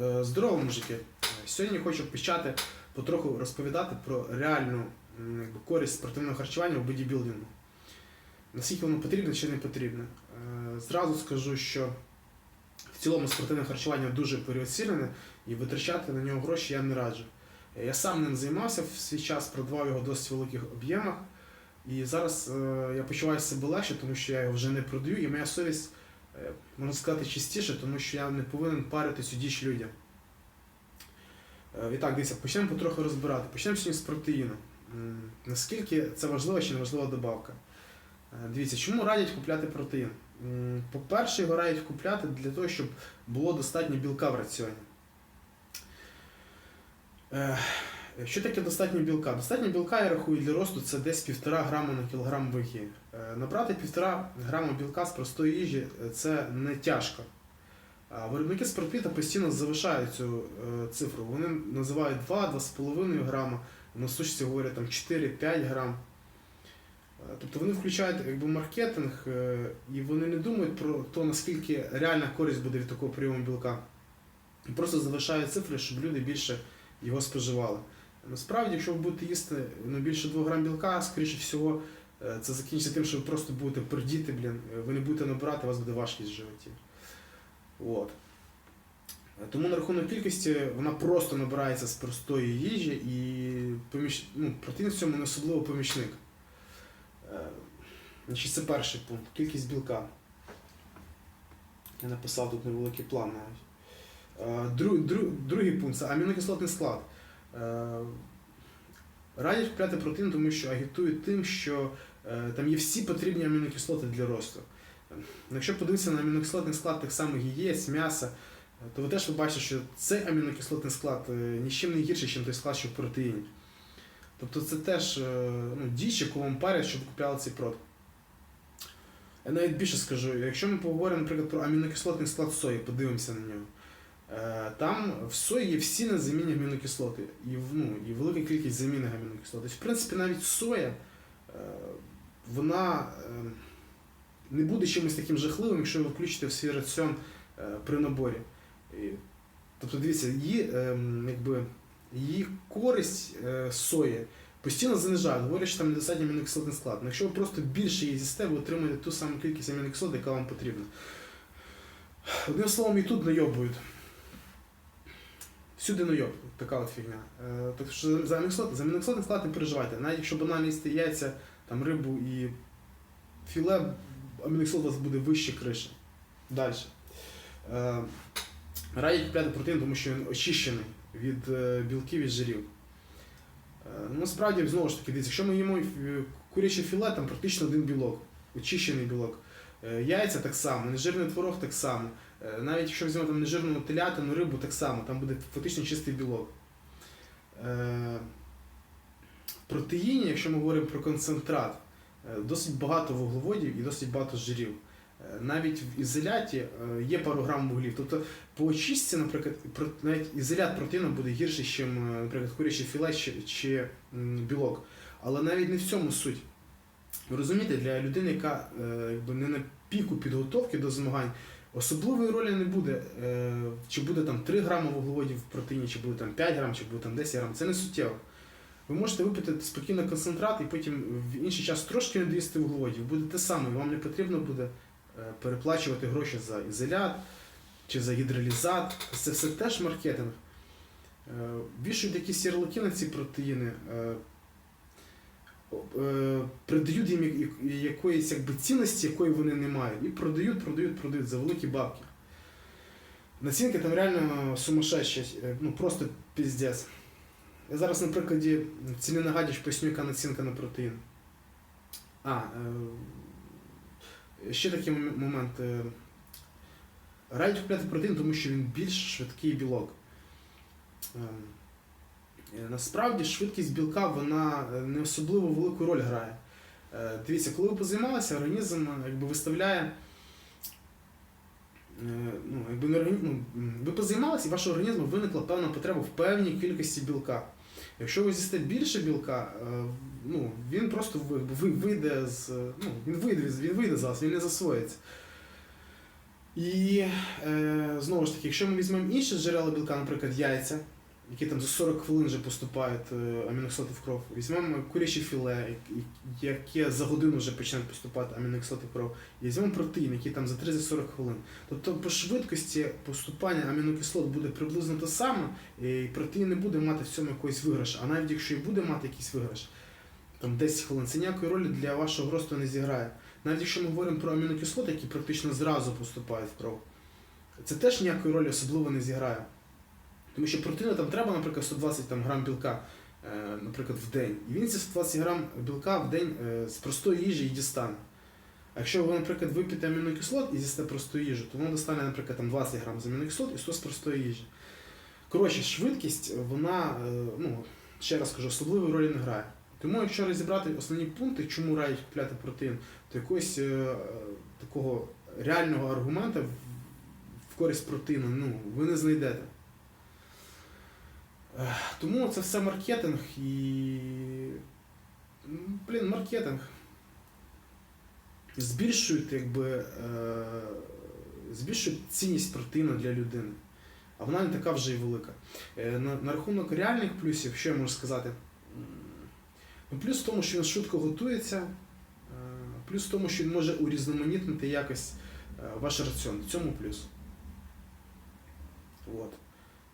Е, Здорово, мужики! Сьогодні хочу почати потроху розповідати про реальну користь спортивного харчування в бодібілдингу. Наскільки воно потрібне чи не потрібне. Е, Зразу скажу, що в цілому спортивне харчування дуже переоцінене і витрачати на нього гроші я не раджу. Е, Я сам ним займався в свій час, продавав його в досить великих об'ємах. І зараз е, я почуваю себе легше, тому що я його вже не продаю, і моя совість, е, можна сказати, чистіше, тому що я не повинен парити цю діч людям. Е, І так, дивіться, почнемо потроху розбирати. Почнемо сьогодні з протеїну. Наскільки це важлива чи не важлива добавка? Е, Дивіться, чому радять купляти протеїн? По-перше, його радять купляти для того, щоб було достатньо білка в раціоні. Е, Що таке достатньо білка? Достатньо білка, я рахую, для росту це десь 1,5 грама на кілограм ваги. Е, Набрати 1,5 грама білка з простої їжі е, це не тяжко. Виробники спортпіта постійно завишають цю цифру. Вони називають 2-2,5 грама, на сушці говорять там 4-5 грам. Тобто вони включають якби, маркетинг і вони не думають про те, наскільки реальна користь буде від такого прийому білка. Просто завишають цифри, щоб люди більше його споживали. Насправді, якщо ви будете їсти ну, більше 2 грам білка, скоріше всього, е, це закінчиться тим, що ви просто будете пердіти, блін, е, ви не будете набирати, у вас буде важкість в животі. От. Е, Тому на рахунок кількості вона просто набирається з простої їжі і поміч... ну, протеїн в цьому не особливо помічник. Значить, це перший пункт. Кількість білка. Я написав тут невеликий план навіть. Е, Дру, дру, другий пункт це амінокислотний склад. Е, Радять купляти протеїн, тому що агітують тим, що е, там є всі потрібні амінокислоти для росту. Якщо подивитися на амінокислотний склад тих самих яєць, м'яса, е, то ви теж побачите, що цей амінокислотний склад нічим не гірший, ніж той склад, що в протеїні. Тобто це теж ну, діч, яку вам парять, щоб купляли цей продукт. Я навіть більше скажу, якщо ми поговоримо, наприклад, про амінокислотний склад сої, подивимося на нього. Е, Там в сої є всі незамінні амінокислоти і, ну, і велика кількість замінних амінокислот. Тобто, в принципі, навіть соя, е, вона е, не буде чимось таким жахливим, якщо ви включите в свій раціон при наборі. Тобто, дивіться, її, якби, її користь сої постійно занижають, говорять, що там недостатньо амінокислотний склад. Но якщо ви просто більше її з'їсте, ви отримаєте ту саму кількість амінокислот, яка вам потрібна. Одним словом, і тут найобують. Всюди найоб, така от фігня. Е, так що за амінокислот, за амінокислотний склад не переживайте. Навіть якщо банально їсти яйця, там, рибу і філе, амінокислот у вас буде вище криші. Далі. Е, радять купляти протеїн, тому що він очищений від е, білків і жирів. Е, ну, насправді, знову ж таки, дивіться, якщо ми їмо е, куряче філе, там практично один білок, очищений білок. Е, Яйця так само, нежирний творог так само. Е, Навіть якщо візьмемо там нежирну телятину, рибу так само, там буде фактично чистий білок. Е, протеїні, якщо ми говоримо про концентрат, е, досить багато вуглеводів і досить багато жирів. Навіть в ізоляті є пару грам вуглів. Тобто по очистці, наприклад, навіть ізолят протеїну буде гірший, ніж, наприклад, куряче філе чи, білок. Але навіть не в цьому суть. Ви розумієте, для людини, яка якби не на піку підготовки до змагань, особливої ролі не буде, е, чи буде там 3 грами вуглеводів в протеїні, чи буде там 5 грам, чи буде там 10 грам. Це не суттєво. Ви можете випити спокійно концентрат і потім в інший час трошки не доїсти вуглеводів. Буде те саме, вам не потрібно буде е, переплачувати гроші за ізолят чи за гідролізат. Це все теж маркетинг. Е, Вішають якісь ярлики на ці протеїни, придають їм якоїсь якби, цінності, якої вони не мають. І продають, продають, продають за великі бабки. Націнки там реально сумасшедші, е, ну просто піздець. Я зараз на прикладі ціни нагадіш поясню, яка націнка на протеїн. А, е, ще такий момент. е, Радять купляти протеїн, тому що він більш швидкий білок. Е, Насправді швидкість білка вона е, не особливо велику роль грає. Е, Дивіться, коли ви позаймалися, організм якби виставляє. Ну, якби ну, ви позаймалися, і вашого організму виникла певна потреба в певній кількості білка. Якщо ви з'їсте більше білка, ну, він просто ви- ви- вийде з. Ну, він вийде, він вийде з вас, він не засвоїться. І знову ж таки, якщо ми візьмемо інші джерела білка, наприклад, яйця, які там за 40 хвилин вже поступають е, амінокислоти в кров, візьмемо куряче філе, яке за годину вже почне поступати амінокислоти в кров, і візьмемо протеїн, який там за 30-40 хвилин. Тобто по швидкості поступання амінокислот буде приблизно те саме, і протеїн не буде мати в цьому якогось виграшу. А навіть якщо і буде мати якийсь виграш, там 10 хвилин, це ніякої ролі для вашого росту не зіграє. Навіть якщо ми говоримо про амінокислоти, які практично зразу поступають в кров, це теж ніякої ролі особливо не зіграє. Тому що протеїну там треба, наприклад, 120 там, грам білка, е, наприклад, в день. І він ці 120 грам білка в день е, з простої їжі і дістане. А якщо ви, наприклад, вип'єте амінокислот і з'їсте просту їжу, то воно достане, наприклад, там 20 грам з амінокислот і 100 з простої їжі. Коротше, швидкість, вона, е, ну, ще раз кажу, особливої ролі не грає. Тому, якщо розібрати основні пункти, чому радять купляти протеїн, то якогось е, такого реального аргумента в користь протеїну ну, ви не знайдете. Тому це все маркетинг і. ну, Блін, маркетинг. Збільшують, якби, е, збільшують цінність протеїну для людини. А вона не така вже й велика. Е, на, рахунок реальних плюсів, що я можу сказати? Ну, плюс в тому, що він швидко готується, е, плюс в тому, що він може урізноманітнити якось ваш раціон. В цьому плюс. От.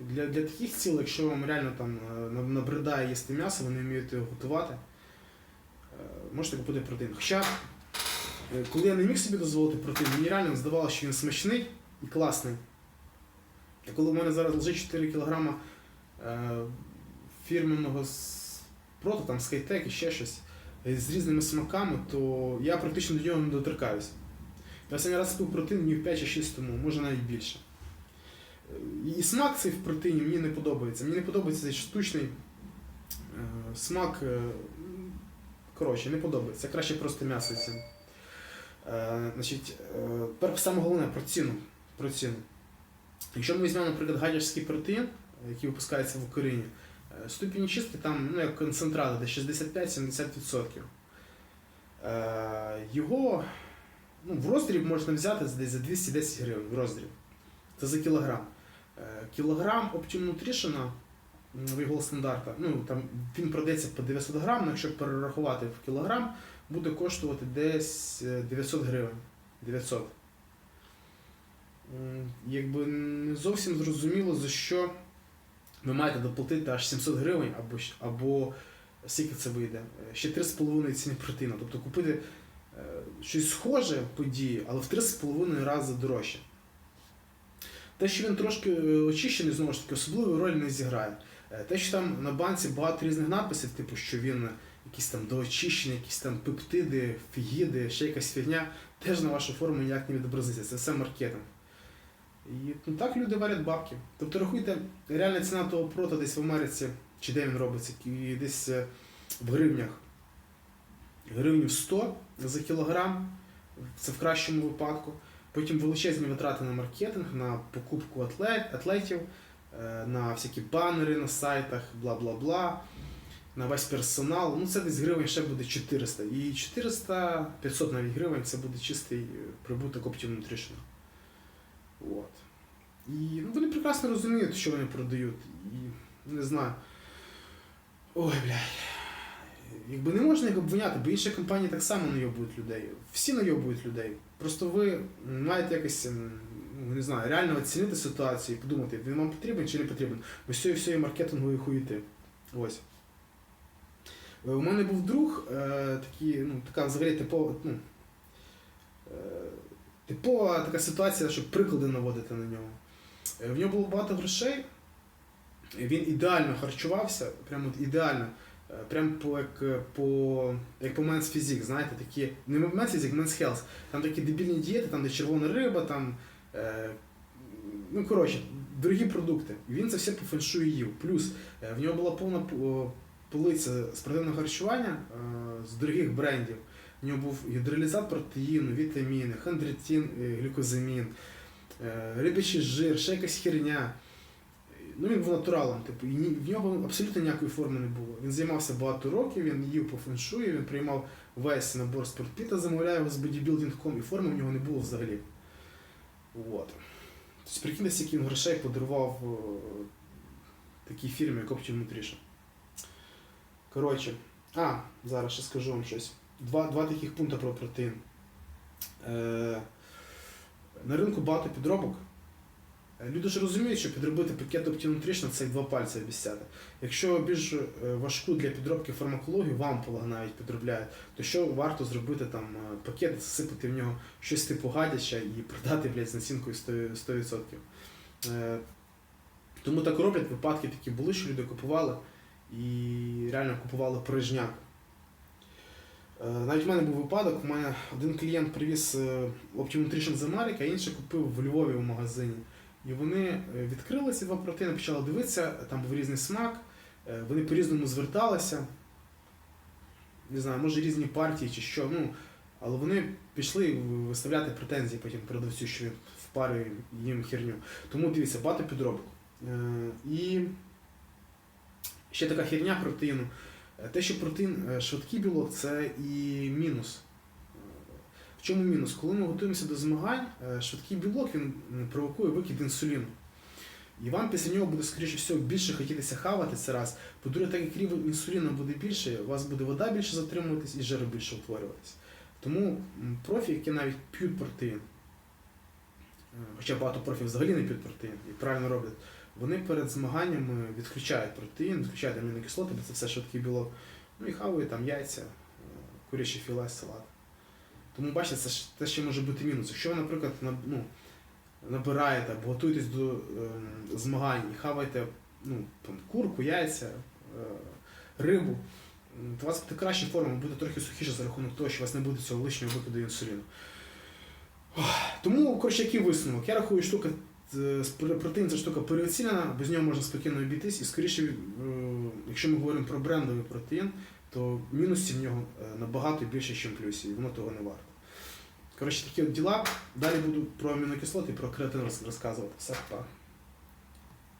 Для, для таких цілей, якщо вам реально там е, набридає їсти м'ясо, ви не вмієте його готувати, е, можете купити протеїн. Хоча, е, коли я не міг собі дозволити протеїн, мені реально здавалося, що він смачний і класний. А коли в мене зараз лежить 4 кг фірменного с- там скайтек і ще щось з різними смаками, то я практично до нього не доторкаюсь. Я останній раз пив протеїн днів 5 чи 6 тому, може навіть більше. Е, І смак цей в протеїні мені не подобається. Мені не подобається цей штучний е, смак. е, Коротше, не подобається. Краще просто м'ясо цим. Значить, тепер саме головне про ціну. Про ціну. Якщо ми візьмемо, наприклад, гадяжський протеїн, який випускається в Україні, ступінь чистки там ну, як концентрат, де 65-70%. Е, Його ну, в роздріб можна взяти десь за 210 гривень в роздріб. Це за кілограм. Е, Кілограм Optimum Nutrition в його стандарта, ну, там, він продається по 900 грам, але якщо перерахувати в кілограм, буде коштувати десь е, 900 гривень. 900. Якби не зовсім зрозуміло, за що ви маєте доплатити аж 700 гривень, або, або скільки це вийде? Е, Ще 3,5 ціни протеїну. Тобто купити е, щось схоже по дії, але в 3,5 рази дорожче. Те, що він трошки е, очищений, знову ж таки, особливої ролі не зіграє. Е, Те, що там на банці багато різних надписів, типу, що він якийсь там доочищений, якісь там пептиди, фігіди, ще якась фігня, теж на вашу форму ніяк не відобразиться. Це все маркетинг. І ну, так люди варять бабки. Тобто рахуйте, реальна ціна того прота десь в Америці, чи де він робиться, і десь е, в гривнях. Гривнів 100 за кілограм, це в кращому випадку. Потім величезні витрати на маркетинг, на покупку атлет, атлетів, е, на всякі банери на сайтах, бла-бла-бла, на весь персонал. Ну це десь гривень ще буде 400. І 400-500 навіть гривень це буде чистий е, прибуток Optimum Nutrition. От. І ну, вони прекрасно розуміють, що вони продають. І не знаю. Ой, блядь. Якби не можна їх обвиняти, бо інші компанії так само найобують людей. Всі найобують людей. Просто ви маєте якось, ну, не знаю, реально оцінити ситуацію і подумати, він вам потрібен чи не потрібен. Бо з цієї всієї маркетингової хуїти. Ось. Е, У мене був друг, е, такий, ну, така взагалі типова, ну, е, типова така ситуація, щоб приклади наводити на нього. Е, В нього було багато грошей, він ідеально харчувався, прямо ідеально. Е, Прям по як е, по як по Men's Physique, знаєте, такі не Men's Physique, Men's Health. Там такі дебільні дієти, там де червона риба, там е, ну коротше, дорогі продукти. Він це все по феншую їв. Плюс е, в нього була повна по- полиця спортивного харчування е, з дорогих брендів. В нього був гідролізат протеїну, вітаміни, хондритин, е, глюкозамін, рибячий жир, ще якась херня. Ну, він був натуралом, типу, і в нього абсолютно ніякої форми не було. Він займався багато років, він їв по феншую, він приймав весь набор спортпіта, замовляв його з bodybuilding.com, і форми в нього не було взагалі. От. Тобто, прикиньте, скільки він грошей подарував е, такій фірмі, як Optimum Nutrition. Коротше, а, зараз ще скажу вам щось. Два, два таких пункти про протеїн. Е, на ринку багато підробок. Е, Люди ж розуміють, що підробити пакет Optimum це два пальці обіцяти. Якщо більш е, важку для підробки фармакологію, вам навіть підробляють, то що варто зробити там е, пакет, засипати в нього щось типу гадяча і продати блядь, з націнкою 100%. 100%. Е, тому так роблять, випадки такі були, що люди купували і реально купували порожняк. Навіть в мене був випадок, у мене один клієнт привіз Optimum з Америки, а інший купив в Львові в магазині. І вони е, відкрили ці два протеїни, почали дивитися, там був різний смак, е, вони по-різному зверталися. Не знаю, може різні партії чи що. Ну, але вони пішли виставляти претензії потім продавцю, що він впарює їм херню. Тому дивіться, багато підробок. Е, І ще така херня протеїну. Те, що протеїн швидкий білок, це і мінус. В чому мінус? Коли ми готуємося до змагань, е, швидкий білок він провокує викид інсуліну. І вам після нього буде, скоріше всього, більше хотітися хавати це раз. По-друге, так як рівень інсуліну буде більше, у вас буде вода більше затримуватись і жиру більше утворюватись. Тому профі, які навіть п'ють протеїн, е, хоча багато профів взагалі не п'ють протеїн і правильно роблять, вони перед змаганнями відключають протеїн, відключають амінокислоти, бо це все швидкий білок. Ну і хавають там яйця, е, курячі філе, салат. Тому бачите, це те ще може бути мінус. Якщо ви, наприклад, ну, набираєте або готуєтесь до ем, змагань і хаваєте ну, там, курку, яйця, е, рибу, то у вас буде краща форма, буде трохи сухіше за рахунок того, що у вас не буде цього лишнього викиду інсуліну. Тому, коротше, який висновок? Я рахую, штука е, протеїн це штука переоцінена, без нього можна спокійно обійтись, і скоріше, е, якщо ми говоримо про брендовий протеїн, то мінусів в нього е, набагато більше, ніж плюсів, і воно того не варто. Коротше, такі от діла. Далі буду про амінокислоти і про креатин розказувати. Все, па.